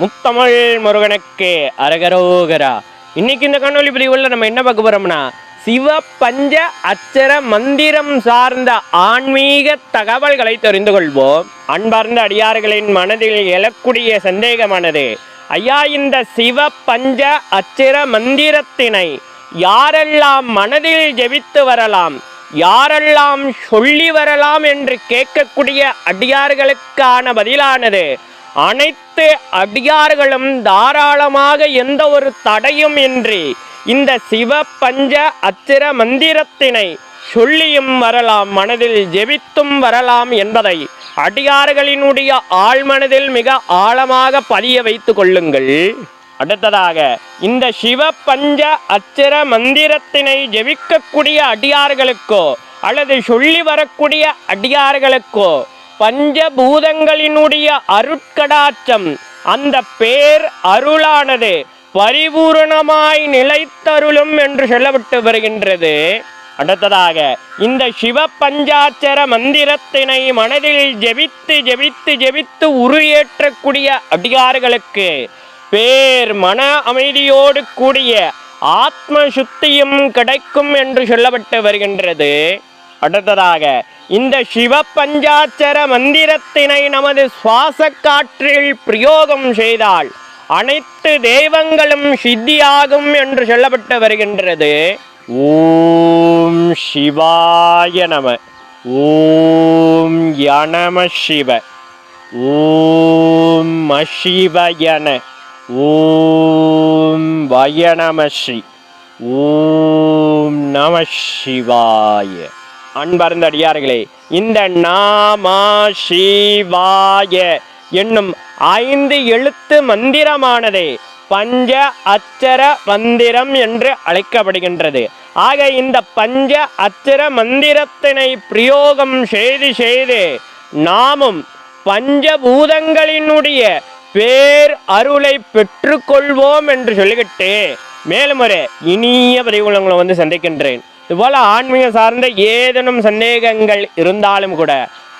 முத்தமிழ் முருகனுக்கு அரகரோகரா. இன்னைக்கு இந்த கண்ணொலி பதிவுல நம்ம என்ன பார்க்க போறோம்னா சிவ பஞ்ச அச்சர மந்திரம் சார்ந்த ஆன்மீக தகவல்களை தெரிந்து கொள்வோம். அன்பார்ந்த அடியார்களின் மனதில் எழக்கூடிய சந்தேகமானது ஐயா இந்த சிவ பஞ்ச அச்சர மந்திரத்தினை யாரெல்லாம் மனதில் ஜெபித்து வரலாம் யாரெல்லாம் சொல்லி வரலாம் என்று கேட்கக்கூடிய அடியார்களுக்கான பதிலானது அனைத்து அடியார்களும் தாராளமாக எந்த ஒரு தடையும் இன்றி இந்த சிவ பஞ்ச அச்சிர மந்திரத்தினை சொல்லியும் வரலாம் மனதில் ஜெபித்தும் வரலாம் என்பதை அடியார்களினுடைய ஆழ்மனதில் மிக ஆழமாக பதிய வைத்து கொள்ளுங்கள். அடுத்ததாக இந்த சிவ பஞ்ச அச்சர மந்திரத்தினை ஜெபிக்கக்கூடிய அடியார்களுக்கோ அல்லது சொல்லி வரக்கூடிய அடியார்களுக்கோ பஞ்சபூதங்களினுடைய அருட்கடாச்சம் அந்த பேர் அருளானது பரிபூரணமாய் நிலைத்தருளும் என்று சொல்லப்பட்டு வருகின்றது. அடுத்ததாக இந்த சிவ பஞ்சாட்சர மந்திரத்தினை மனதில் ஜெபித்து ஜெபித்து ஜெபித்து உருவேற்றக்கூடிய அடியார்களுக்கு பேர் மன அமைதியோடு கூடிய ஆத்ம சுத்தியும் கிடைக்கும் என்று சொல்லப்பட்டு வருகின்றது. அடுத்ததாக இந்த சிவ பஞ்சாட்சர மந்திரத்தினை நமது சுவாச காற்றில் பிரயோகம் செய்தால் அனைத்து தெய்வங்களும் சித்தியாகும் என்று சொல்லப்பட்டு வருகின்றது. ஓம் சிவாய நம. ஓம் யனம சிவ. ஓம் மசிவயன ஓம் வயணமஸ்ரீ ஓம் நம சிவாய. அன்பர்ந்த அடியார்களே இந்த நாமா சிவாய என்னும் ஐந்து எழுத்து மந்திரமானது பஞ்ச அச்சர மந்திரம் என்று அழைக்கப்படுகின்றது. ஆக இந்த பஞ்ச அச்சர மந்திரத்தினை பிரயோகம் செய்து செய்து நாமும் பஞ்சபூதங்களினுடைய பேர் அருளை பெற்றுக்கொள்வோம் என்று சொல்லிக்கிட்டு மேலும் ஒரு இனிய பதிவுகளை வந்து சந்திக்கின்றேன். இதுபோல் ஆன்மீக சார்ந்த ஏதேனும் சந்தேகங்கள் இருந்தாலும் கூட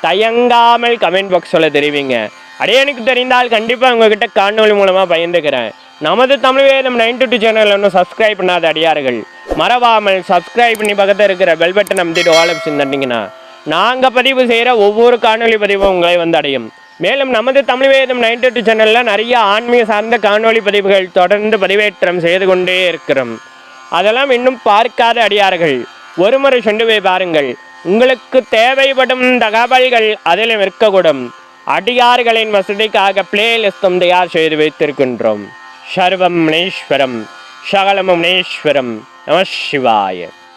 தயங்காமல் கமெண்ட் பாக்ஸில் தெரிவிங்க. அடே எனக்கு தெரிந்தால் கண்டிப்பாக உங்ககிட்ட காணொலி மூலமாக பயந்துக்கிறேன் நமது தமிழ் வேதம் நைன் டூ சேனல் ஒன்றும் சப்ஸ்கிரைப் பண்ணாத அடியார்கள் மறவாமல் சப்ஸ்கிரைப் பண்ணி பக்கத்தில் இருக்கிற பெல் பட்டன் அமைத்திட்டு ஆல் ஆப்ஷன் தட்டிங்கன்னா நாங்கள் பதிவு செய்கிற ஒவ்வொரு காணொலி பதிவும் உங்களை வந்து அடையும். மேலும் நமது தமிழ் வேதம் நைன் டூ சேனலில் நிறைய ஆன்மீக சார்ந்த காணொலி பதிவுகள் தொடர்ந்து பதிவேற்றம் செய்து கொண்டே இருக்கிறோம். அதெல்லாம் இன்னும் பார்க்காத அடியார்கள். ஒருமுறை சென்று போய் பாருங்கள். உங்களுக்கு தேவைப்படும் தகவல்கள் அதிலும் இருக்கக்கூடும். அடியார்களின் வசதிக்காக பிளேலிஸ்டும் தயார் செய்து வைத்திருக்கின்றோம். சர்வம் முனேஸ்வரம் சகலமும் முனீஸ்வரம். நம சிவாய.